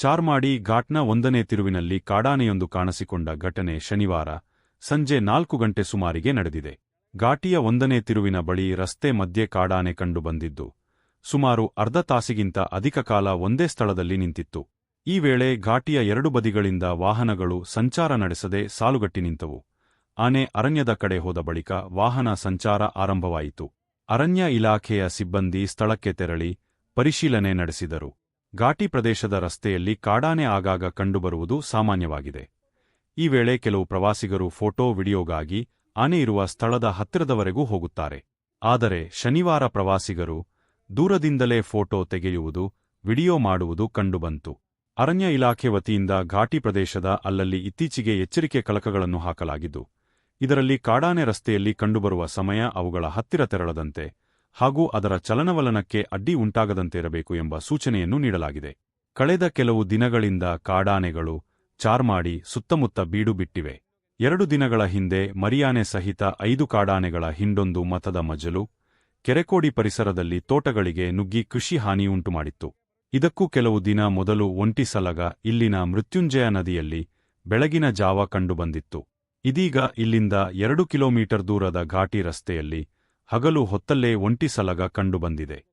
ಚಾರ್ಮಾಡಿ ಘಾಟ್ನ ಒಂದನೇ ತಿರುವಿನಲ್ಲಿ ಕಾಡಾನೆಯೊಂದು ಕಾಣಿಸಿಕೊಂಡ ಘಟನೆ ಶನಿವಾರ ಸಂಜೆ ನಾಲ್ಕು ಗಂಟೆ ಸುಮಾರಿಗೆ ನಡೆದಿದೆ. ಘಾಟಿಯ ಒಂದನೇ ತಿರುವಿನ ಬಳಿ ರಸ್ತೆ ಮಧ್ಯೆ ಕಾಡಾನೆ ಕಂಡುಬಂದಿದ್ದು ಸುಮಾರು ಅರ್ಧ ತಾಸಿಗಿಂತ ಅಧಿಕ ಕಾಲ ಒಂದೇ ಸ್ಥಳದಲ್ಲಿ ನಿಂತಿತ್ತು. ಈ ವೇಳೆ ಘಾಟಿಯ ಎರಡು ಬದಿಗಳಿಂದ ವಾಹನಗಳು ಸಂಚಾರ ನಡೆಸದೆ ಸಾಲುಗಟ್ಟಿ ನಿಂತವು. ಆನೆ ಅರಣ್ಯದ ಕಡೆ ಹೋದ ಬಳಿಕ ವಾಹನ ಸಂಚಾರ ಆರಂಭವಾಯಿತು. ಅರಣ್ಯ ಇಲಾಖೆಯ ಸಿಬ್ಬಂದಿ ಸ್ಥಳಕ್ಕೆ ತೆರಳಿ ಪರಿಶೀಲನೆ ನಡೆಸಿದರು. ಘಾಟಿ ಪ್ರದೇಶದ ರಸ್ತೆಯಲ್ಲಿ ಕಾಡಾನೆ ಆಗಾಗ ಕಂಡುಬರುವುದು ಸಾಮಾನ್ಯವಾಗಿದೆ. ಈ ವೇಳೆ ಕೆಲವು ಪ್ರವಾಸಿಗರು ಫೋಟೋ, ವಿಡಿಯೋಗಾಗಿ ಆನೆ ಇರುವ ಸ್ಥಳದ ಹತ್ತಿರದವರೆಗೂ ಹೋಗುತ್ತಾರೆ. ಆದರೆ ಶನಿವಾರ ಪ್ರವಾಸಿಗರು ದೂರದಿಂದಲೇ ಫೋಟೋ ತೆಗೆಯುವುದು, ವಿಡಿಯೋ ಮಾಡುವುದು ಕಂಡುಬಂತು. ಅರಣ್ಯ ಇಲಾಖೆ ವತಿಯಿಂದ ಘಾಟಿ ಪ್ರದೇಶದ ಅಲ್ಲಲ್ಲಿ ಇತ್ತೀಚೆಗೆ ಎಚ್ಚರಿಕೆ ಕಲಕಗಳನ್ನು ಹಾಕಲಾಗಿದ್ದು, ಇದರಲ್ಲಿ ಕಾಡಾನೆ ರಸ್ತೆಯಲ್ಲಿ ಕಂಡುಬರುವ ಸಮಯ ಅವುಗಳ ಹತ್ತಿರ ತೆರಳದಂತೆ ಹಾಗೂ ಅದರ ಚಲನವಲನಕ್ಕೆ ಅಡ್ಡಿ ಉಂಟಾಗದಂತೆ ಇರಬೇಕು ಎಂಬ ಸೂಚನೆಯನ್ನು ನೀಡಲಾಗಿದೆ. ಕಳೆದ ಕೆಲವು ದಿನಗಳಿಂದ ಕಾಡಾನೆಗಳು ಚಾರ್ಮಾಡಿ ಸುತ್ತಮುತ್ತ ಬೀಡು ಬಿಟ್ಟಿವೆ. ಎರಡು ದಿನಗಳ ಹಿಂದೆ ಮರಿಯಾನೆ ಸಹಿತ ಐದು ಕಾಡಾನೆಗಳ ಹಿಂಡೊಂದು ಮತದ ಮಜಲು ಕೆರೆಕೋಡಿ ಪರಿಸರದಲ್ಲಿ ತೋಟಗಳಿಗೆ ನುಗ್ಗಿ ಕೃಷಿ ಹಾನಿಯುಂಟುಮಾಡಿತ್ತು. ಇದಕ್ಕೂ ಕೆಲವು ದಿನ ಮೊದಲು ಒಂಟಿ ಸಲಗ ಇಲ್ಲಿನ ಮೃತ್ಯುಂಜಯ ನದಿಯಲ್ಲಿ ಬೆಳಗಿನ ಜಾವ ಕಂಡುಬಂದಿತ್ತು. ಇದೀಗ ಇಲ್ಲಿಂದ ಎರಡು ಕಿಲೋಮೀಟರ್ ದೂರದ ಘಾಟಿ ರಸ್ತೆಯಲ್ಲಿ ಹಗಲು ಹೊತ್ತಲ್ಲೇ ಒಂಟಿ ಸಲಗ ಕಂಡುಬಂದಿದೆ.